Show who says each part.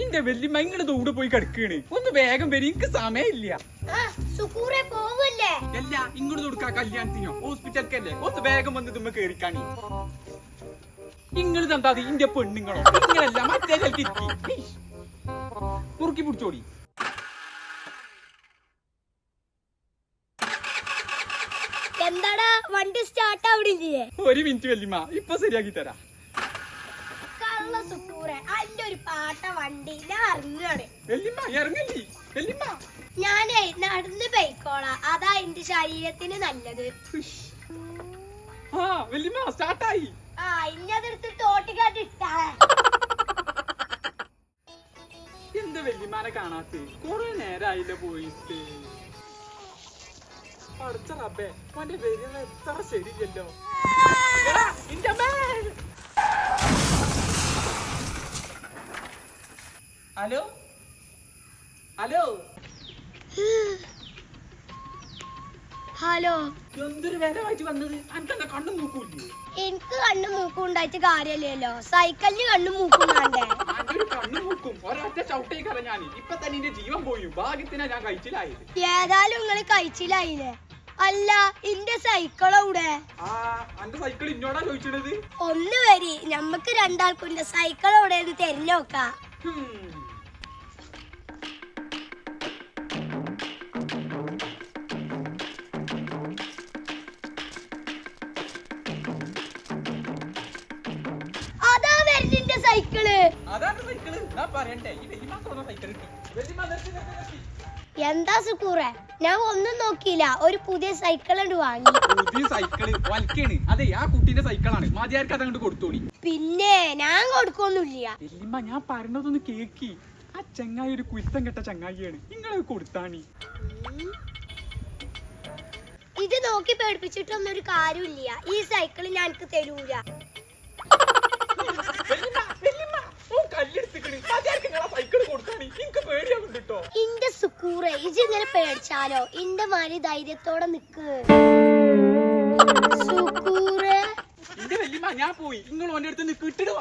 Speaker 1: ഇന്റെ വലിയ ഇങ്ങനെ ദൂടെ പോയി കിടക്കണ് ഒന്ന് വേഗം വരും എനിക്ക് സമയമില്ല. അല്ല ഇങ്ങോട്ട് കൊടുക്കാ കല്യാണത്തിനോ. ഹോസ്പിറ്റൽക്കല്ലേ ഒന്ന് വേഗം വന്ന് തുമ്മ കേറിക്കാണി ഇങ്ങൾ തന്താ ഇന്റെ പെണ്ണുങ്ങളോ? ഇങ്ങനല്ല മറ്റേ മുറുക്കി പിടിച്ചോടി.
Speaker 2: എന്താടാ വണ്ടി സ്റ്റാർട്ട് ആവണില്ലേ?
Speaker 1: ഒരു മിനിറ്റ് വല്യമ്മ ഇപ്പൊ ശരിയാക്കി തരാം.
Speaker 2: കള്ള സുക്കൂറെ. അതിന്റെ ഒരു പാട്ട വണ്ടി ഞാൻ ഇറങ്ങാണ് ഞാനേ നടന്ന് പോയിക്കോളാം. അതാ എന്റെ ശരീരത്തിന് നല്ലത്.
Speaker 1: ആ വല്യമ്മ സ്റ്റാർട്ടായി.
Speaker 2: ആ ഇനി അതെടുത്ത് തോട്ടിക്കാട്ട് ഇട്ടാ.
Speaker 1: എന്ത് വെല്ലിമാനെ കാണാത്ത? കൊറേ നേരായില്ല പോയിട്ട്. പഠിച്ച റബ്ബേ ഓന്റെ വരുന്ന എത്ര ശരിയല്ലോ. ഹലോ? ഹലോ?
Speaker 2: ഹലോ.
Speaker 1: എന്തൊരു നേരമായിട്ട് വന്നത്? അനക്കെന്താ കണ്ണും നോക്കൂല്ലേ
Speaker 2: എനിക്ക് കണ്ണു മൂക്കും ഉണ്ടായിട്ട് കാര്യമില്ലല്ലോ. സൈക്കിളിന് കണ്ണും മൂക്കും വേണ്ടേ?
Speaker 1: കണ്ണു ഒരൊറ്റ ചവിട്ടേക്കറ ഞാൻ ഇപ്പൊ തന്നെ എന്റെ ജീവൻ പോയി. ഭാഗ്യത്തിനാ ഞാൻ കഴിച്ചിലായത്.
Speaker 2: ഏതായാലും നിങ്ങൾ അല്ല ഇന്റെ സൈക്കിളവിടെ
Speaker 1: ആ അന്റെ സൈക്കിൾ ഇന്നോടാ ചോദിച്ചത്.
Speaker 2: ഒന്ന് വരി. ഞമ്മക്ക് രണ്ടാൾക്കും ഇന്റെ സൈക്കിൾ അതാ വരുന്നിന്റെ സൈക്കിൾ.
Speaker 1: അതാണ് സൈക്കിൾ. ഞാൻ പറയണ്ടേ. ഈ വലിയ മാസം സൈക്കിൾ
Speaker 2: എന്താ സുക്കൂറെ? ഞാൻ ഒന്നും നോക്കിയില്ല. ഒരു പുതിയ സൈക്കിൾ ഉണ്ട് വാങ്ങി.
Speaker 1: പുതിയ സൈക്കിൾ വലിക്കാണ് അതെ ആ കുട്ടീന്റെ സൈക്കിളാണ് മതിയാർക്ക് അതങ്ങോട്ട് കൊടുത്തോളി.
Speaker 2: പിന്നെ ഞാൻ കൊടുക്കൊന്നുമില്ല.
Speaker 1: വല്യമ്മ ഞാൻ പറഞ്ഞതൊന്ന് കേക്കി. ആ ചങ്ങായി ഒരു കുരുത്തം കെട്ട ചങ്ങായിയാണ്. നിങ്ങളത് കൊടുത്താണി.
Speaker 2: ഇത് നോക്കി പേടിപ്പിച്ചിട്ടൊന്നും ഒരു കാര്യമില്ല. ഈ സൈക്കിൾ ഞാൻ തരൂല
Speaker 1: വല്യമ്മ, വല്യമ്മ, ഓൻ കല്ലെടുത്തിക്കണ്. മതിയാർക്ക് നിങ്ങളെ സൈക്കിൾ കൊടുത്താണി എനിക്ക് പേടിയാകും കേട്ടോ
Speaker 2: ഇജ് ഇങ്ങനെ പേടിച്ചാലോ? ഇന്റെ മാരി ധൈര്യത്തോടെ നിക്ക്.
Speaker 1: എന്റെ വല്യമ്മ ഞാൻ പോയി. നിങ്ങൾ ഓന്റെ അടുത്ത് നിന്ന് കിട്ടിട്ട്